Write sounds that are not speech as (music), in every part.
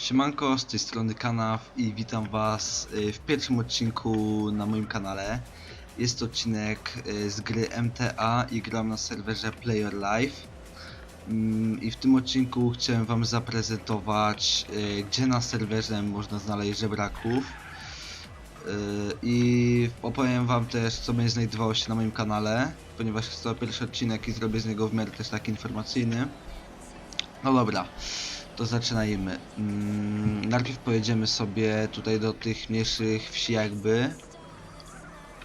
Siemanko, z tej strony Kanaf i witam was y, w pierwszym odcinku na moim kanale. Jest to odcinek y, z gry MTA i gram na serwerze Player Live. Mm, I w tym odcinku chciałem wam zaprezentować, y, gdzie na serwerze można znaleźć żebraków. I opowiem wam też, co będzie znajdowało się na moim kanale, ponieważ jest to pierwszy odcinek i zrobię z niego w miarę też taki informacyjny. No dobra, to zaczynajmy. Mm, najpierw pojedziemy sobie tutaj do tych mniejszych wsi jakby.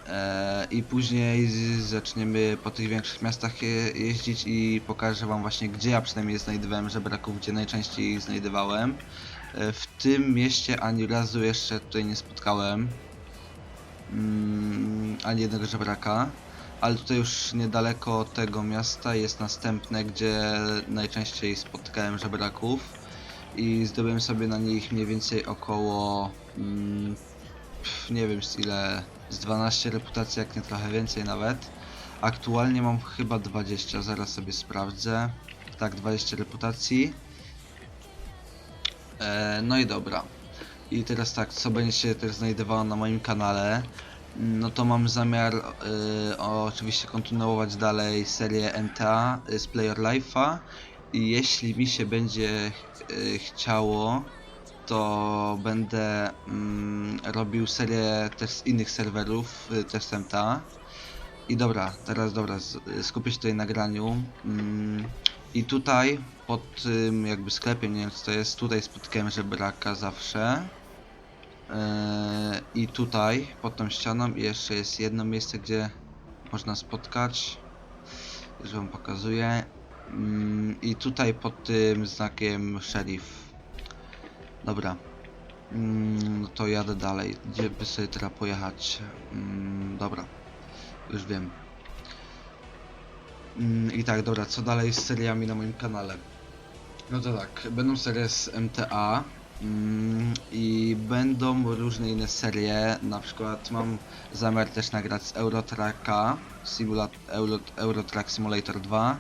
E, I później zaczniemy po tych większych miastach je, jeździć i pokażę wam właśnie gdzie ja przynajmniej znajdowałem żebraków, gdzie najczęściej ich znajdowałem. E, w tym mieście ani razu jeszcze tutaj nie spotkałem mm, ani jednego żebraka. Ale tutaj już niedaleko tego miasta jest następne, gdzie najczęściej spotkałem żebraków i zdobyłem sobie na nich mniej więcej około mm, nie wiem z ile z 12 reputacji, jak nie trochę więcej nawet. Aktualnie mam chyba 20, zaraz sobie sprawdzę. Tak, 20 reputacji. E, no i dobra. I teraz tak, co będzie się też znajdowało na moim kanale. No to mam zamiar y, oczywiście kontynuować dalej serię NTA z Player Life'a jeśli mi się będzie y, chciało, to będę mm, robił serię też z innych serwerów, y, też z MTA. I dobra, teraz dobra, skupię się tutaj na graniu. Mm, I tutaj, pod tym jakby sklepem, nie wiem co to jest, tutaj spotkałem żebraka zawsze. Eee, I tutaj, pod tą ścianą, jeszcze jest jedno miejsce, gdzie można spotkać. Już wam pokazuję. Mm, I tutaj pod tym znakiem sheriff. Dobra. No to jadę dalej. Gdzie by sobie teraz pojechać? Mm, Dobra. Już wiem. I tak, dobra, co dalej z seriami na moim kanale? No to tak, będą serie z MTA i będą różne inne serie, na przykład mam zamiar też nagrać z Eurotracka, Simulat Euro, Eurotrack Simulator 2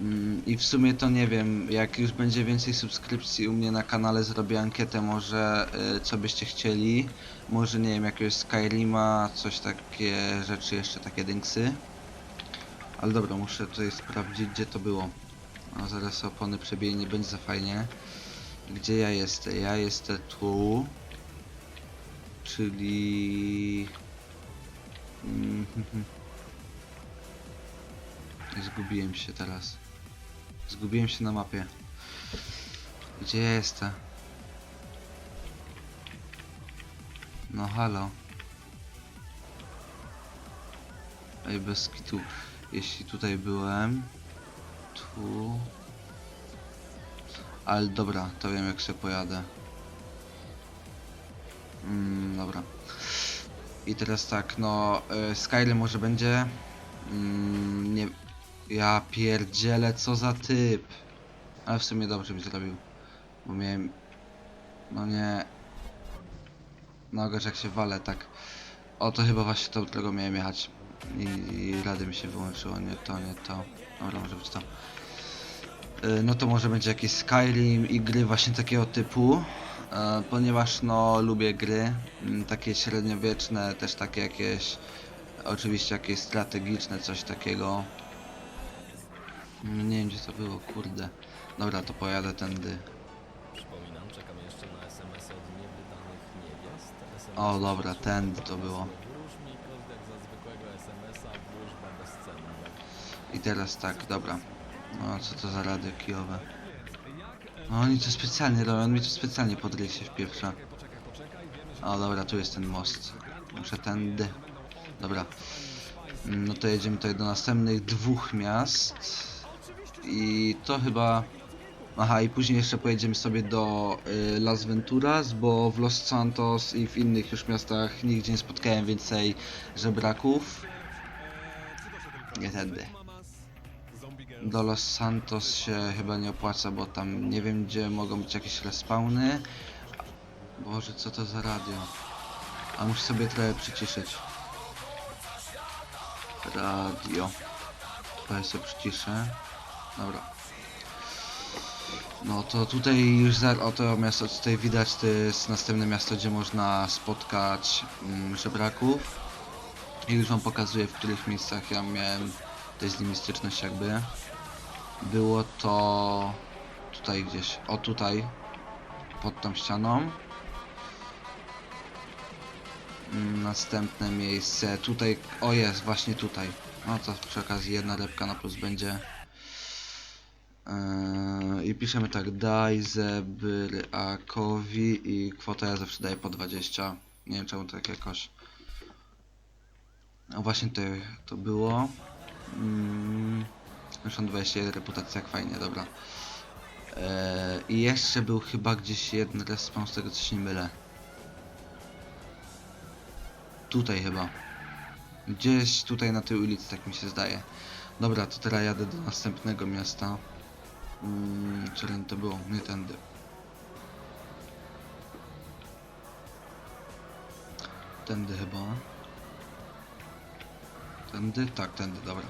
mm, i w sumie to nie wiem, jak już będzie więcej subskrypcji u mnie na kanale zrobię ankietę może y, co byście chcieli, może nie wiem, jakiegoś Skyrima, coś takie rzeczy jeszcze, takie dynksy. Ale dobra, muszę tutaj sprawdzić gdzie to było. A zaraz opony przebiję, nie będzie za fajnie. Gdzie ja jestem? Ja jestem tu. Czyli... Mhm. (laughs) Zgubiłem się teraz. Zgubiłem się na mapie. Gdzie ja jestem? No halo. Ej, bez kitu. Jeśli tutaj byłem... Tu... Ale dobra, to wiem jak się pojadę. Mm, dobra. I teraz tak, no... Y, Skyrim może będzie... Mm, nie... Ja pierdzielę, co za typ. Ale w sumie dobrze mi zrobił. Bo miałem... No nie... No jak się walę, tak. O, to chyba właśnie to, którego miałem jechać. I, i rady mi się wyłączyło, nie to, nie to. Dobra, może być to. Y, No to może będzie jakiś Skyrim i gry właśnie takiego typu. e, Ponieważ no lubię gry mm, takie średniowieczne, też takie jakieś oczywiście jakieś strategiczne, coś takiego. Mm, Nie wiem gdzie to było, kurde. Dobra, to pojadę tędy. Przypominam, czekamy jeszcze na SMS-y od niewydanych niewiast. SMS O dobra, tędy to było. Wróż mi kod jak za zwykłego SMS-a, wróżba bezcenna. I teraz tak, dobra. No co to za radio kijowe? No oni to specjalnie robią, on mi to specjalnie podryje się w pierwsza. O dobra, tu jest ten most. Muszę tędy. Dobra. Mm, No to jedziemy tutaj do następnych dwóch miast. I to chyba... Aha, i później jeszcze pojedziemy sobie do y, Las Venturas, bo w Los Santos i w innych już miastach nigdzie nie spotkałem więcej żebraków. Nie tędy. Do Los Santos się chyba nie opłaca, bo tam nie wiem gdzie mogą być jakieś respawny. Boże, co to za radio? A muszę sobie trochę przyciszyć. Radio. Trochę sobie przyciszę. Dobra. No to tutaj już za, o to miasto tutaj widać to jest następne miasto, gdzie można spotkać mm, żebraków. I już wam pokazuję w których miejscach ja miałem tutaj z nimi styczność jakby. Było to tutaj gdzieś, o tutaj, pod tą ścianą. Mm, Następne miejsce, tutaj, o jest, właśnie tutaj. No to przy okazji jedna lepka na plus będzie. Yy, I piszemy tak, daj zebrakowi i kwota ja zawsze daję po 20. Nie wiem czemu tak jakoś. No właśnie tutaj to było. Mm, już mam 21 reputacja, fajnie, dobra. Yy, I jeszcze był chyba gdzieś jeden respawn, z tego co się nie mylę. Tutaj chyba. Gdzieś tutaj na tej ulicy, tak mi się zdaje. Dobra, to teraz jadę do następnego miasta. Mm, czyli to było, nie tędy. Tędy chyba. Tędy? Tak, tędy, dobra.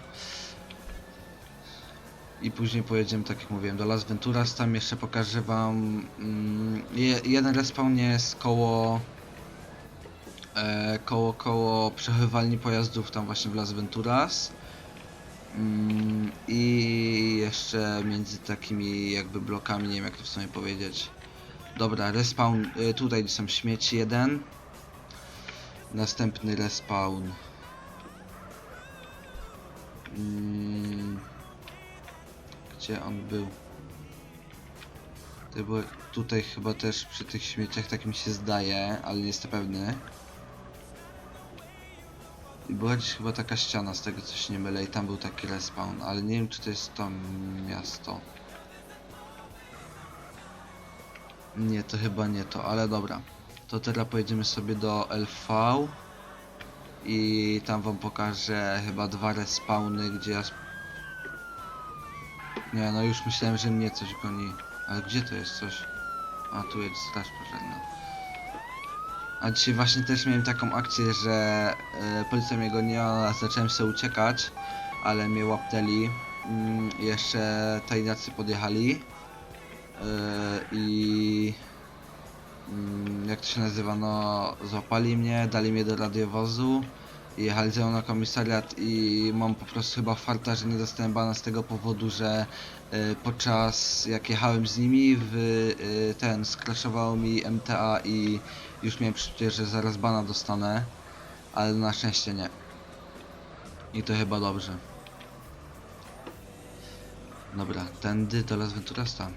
I później pojedziemy, tak jak mówiłem, do Las Venturas. Tam jeszcze pokażę wam. Mm, je, jeden respawn jest koło. E, koło, koło przechowywalni pojazdów, tam właśnie w Las Venturas. Mm, I jeszcze między takimi jakby blokami, nie wiem jak to w sumie powiedzieć. Dobra, respawn, y, tutaj są śmieci jeden. Następny respawn. Mm, gdzie on był? Było tutaj chyba też przy tych śmieciach, tak mi się zdaje, ale nie jestem pewny. Była gdzieś chyba taka ściana, z tego co się nie mylę, i tam był taki respawn, ale nie wiem czy to jest to miasto. Nie, to chyba nie to, ale dobra. To teraz pojedziemy sobie do LV i tam wam pokażę chyba dwa respawny, gdzie ja... Nie, no już myślałem, że mnie coś goni. Ale gdzie to jest coś? A, tu jest straż pożarna. A dzisiaj właśnie też miałem taką akcję, że e, policja mnie goniła, zacząłem sobie uciekać, ale mnie łapnęli. Mm, jeszcze tajniacy podjechali. E, I mm, jak to się nazywa, no złapali mnie, dali mnie do radiowozu jechali ze mną na komisariat i mam po prostu chyba farta, że nie dostałem bana z tego powodu, że e, podczas jak jechałem z nimi w e, ten skraszowało mi MTA i już miałem przeczucie, że zaraz bana dostanę, ale na szczęście nie. I to chyba dobrze. Dobra, tędy do Las Venturasta.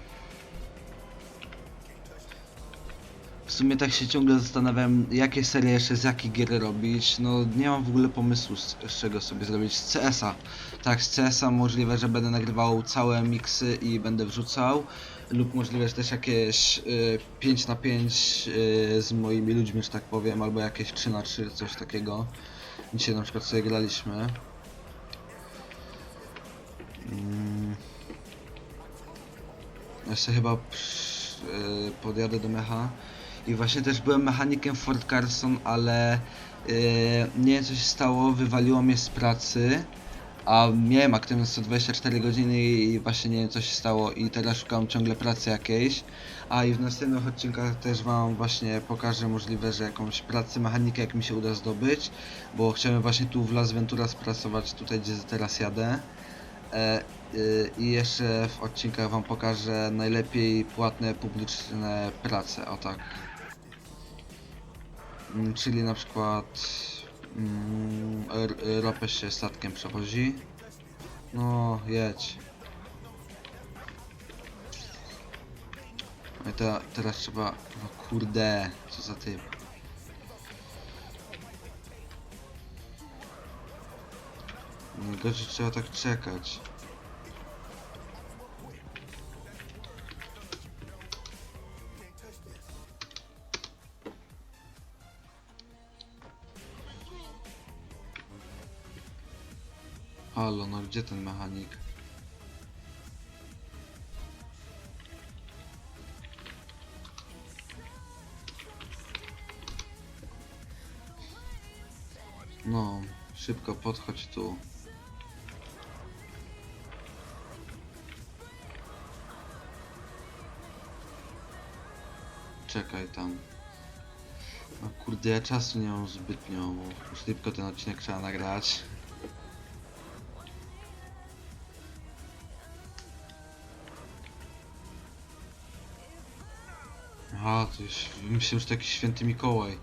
Sumie tak się ciągle zastanawiam, jakie serie jeszcze z jakich gier robić. No nie mam w ogóle pomysłu z, z czego sobie zrobić. Z CS-a. Tak, z CS-a możliwe, że będę nagrywał całe miksy i będę wrzucał. Lub możliwe, że też jakieś y, 5 na 5 y, z moimi ludźmi, że tak powiem, albo jakieś 3 na 3 coś takiego. Dzisiaj na przykład sobie graliśmy. Mm. Jeszcze chyba przy, y, podjadę do mecha. I właśnie też byłem mechanikiem Fort Carson, ale yy, nie wiem co się stało, wywaliło mnie z pracy. A miałem aktywność 124 godziny i właśnie nie wiem co się stało i teraz szukam ciągle pracy jakiejś. A i w następnych odcinkach też wam właśnie pokażę możliwe, że jakąś pracę mechanika jak mi się uda zdobyć. Bo chciałem właśnie tu w Las Venturas pracować, tutaj gdzie teraz jadę. E, y, I jeszcze w odcinkach wam pokażę najlepiej płatne publiczne prace, o tak. Mm, Czyli na przykład mm, ropę się statkiem przewozi. No, jedź. No i te, teraz trzeba... No kurde, co za typ. No gorzej trzeba tak czekać. Halo, no gdzie ten mechanik? No, szybko podchodź tu. czekaj tam. No kurde, ja czasu nie mam zbytnio, bo szybko ten odcinek trzeba nagrać. Aha, to już, myślę, że taki święty Mikołaj.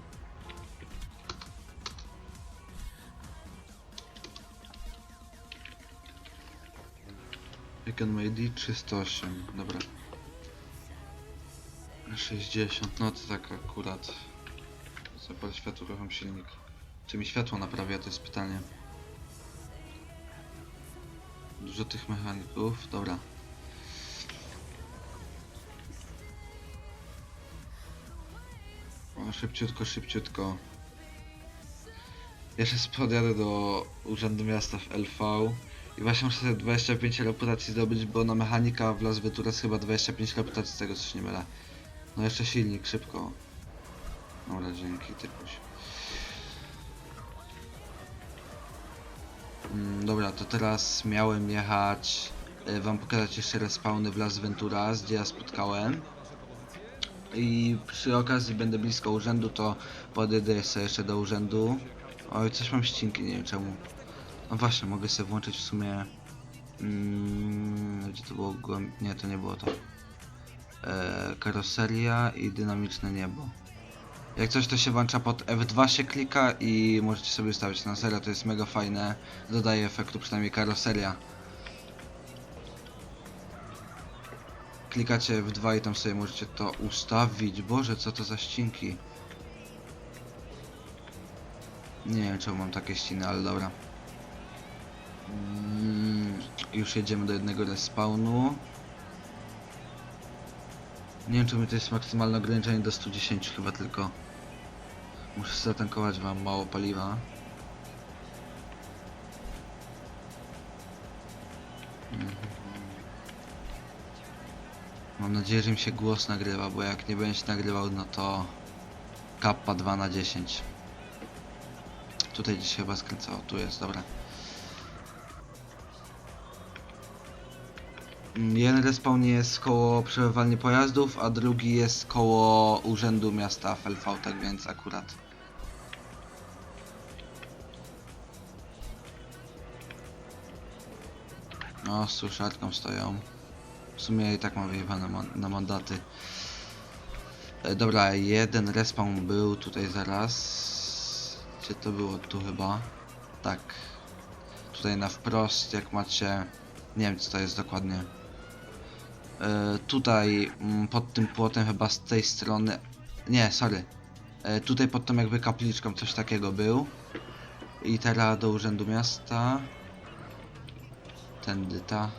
Jak on ma ID? 308, dobra. 60, no to tak akurat. Zapal światło, rucham silnik. Czy mi światło naprawia, to jest pytanie. Dużo tych mechaników, dobra. O, szybciutko, szybciutko. Jeszcze podjadę do Urzędu Miasta w LV i właśnie muszę sobie 25 reputacji zdobyć, bo na mechanika w Las Venturas chyba 25 reputacji z tego coś nie mylę. No jeszcze silnik, szybko. Dobra, dzięki, typuś. Mm, dobra, to teraz miałem jechać, y, wam pokazać jeszcze respawny w Las Venturas, gdzie ja spotkałem. I przy okazji będę blisko urzędu, to podjedę sobie jeszcze do urzędu. Oj, coś mam ścinki, nie wiem czemu. No właśnie, mogę sobie włączyć w sumie... Mm, gdzie to było? Nie, to nie było to. E, karoseria i dynamiczne niebo. Jak coś to się włącza pod F2 się klika i możecie sobie ustawić na serio, to jest mega fajne. Dodaje efektu przynajmniej karoseria. Klikacie F2 i tam sobie możecie to ustawić. Boże, co to za ścinki. Nie wiem czemu mam takie ściny, ale dobra. Mm, już jedziemy do jednego respawnu. Nie wiem czemu to jest maksymalne ograniczenie do 110 chyba tylko. Muszę zatankować, mam mało paliwa. Mam nadzieję, że mi się głos nagrywa, bo jak nie będzie się nagrywał, no to kappa 2 na 10. Tutaj gdzieś chyba skręcało, tu jest, dobra. Jeden respawn jest koło przebywalni pojazdów, a drugi jest koło urzędu miasta w LV, tak więc akurat. No, z suszarką stoją. W sumie i tak mam wyjebane na mandaty. E, dobra, jeden respawn był tutaj zaraz. Gdzie to było? Tu chyba. Tak. Tutaj na wprost, jak macie... Nie wiem co to jest dokładnie. E, tutaj mm, pod tym płotem chyba z tej strony... Nie, sorry. E, tutaj pod tą jakby kapliczką coś takiego był. I teraz do urzędu miasta. Tędy ta.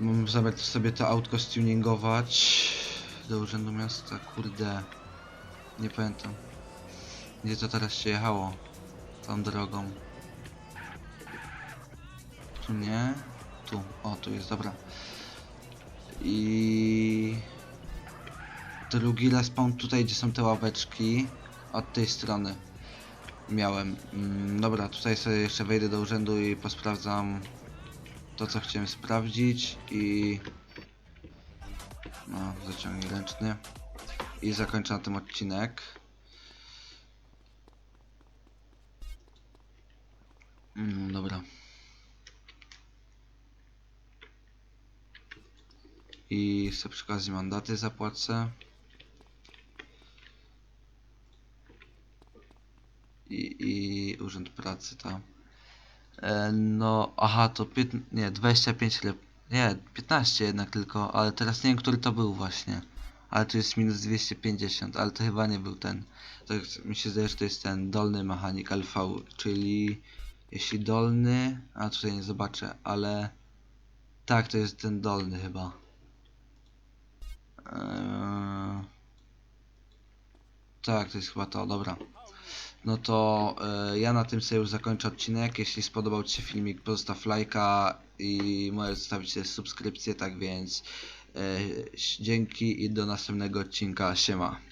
Mam zamiar sobie to autko stuningować do urzędu miasta, kurde. Nie pamiętam. Gdzie to teraz się jechało? Tą drogą. Tu nie? Tu. O, tu jest, dobra. I... Drugi respawn tutaj, gdzie są te ławeczki. Od tej strony. Miałem. Mm, dobra, tutaj sobie jeszcze wejdę do urzędu i posprawdzam to, co chciałem sprawdzić i... No, zaciągnij ręczny. I zakończę na tym odcinek. Mm, dobra. I sobie przy okazji mandaty zapłacę. I, i urząd pracy tam. E, no, aha, to pięt, nie, 25 lep, nie, 15 jednak tylko, ale teraz nie wiem, który to był właśnie. Ale tu jest minus 250, ale to chyba nie był ten. To jest- mi się zdaje, że to jest ten dolny mechanik LV, czyli jeśli dolny, a tutaj nie zobaczę, ale tak, to jest ten dolny chyba. Eee... Tak, to jest chyba to, dobra. No to e, ja na tym sobie już zakończę odcinek. Jeśli spodobał Ci się filmik, pozostaw lajka i możesz zostawić sobie subskrypcję, tak więc e, dzięki i do następnego odcinka. Siema.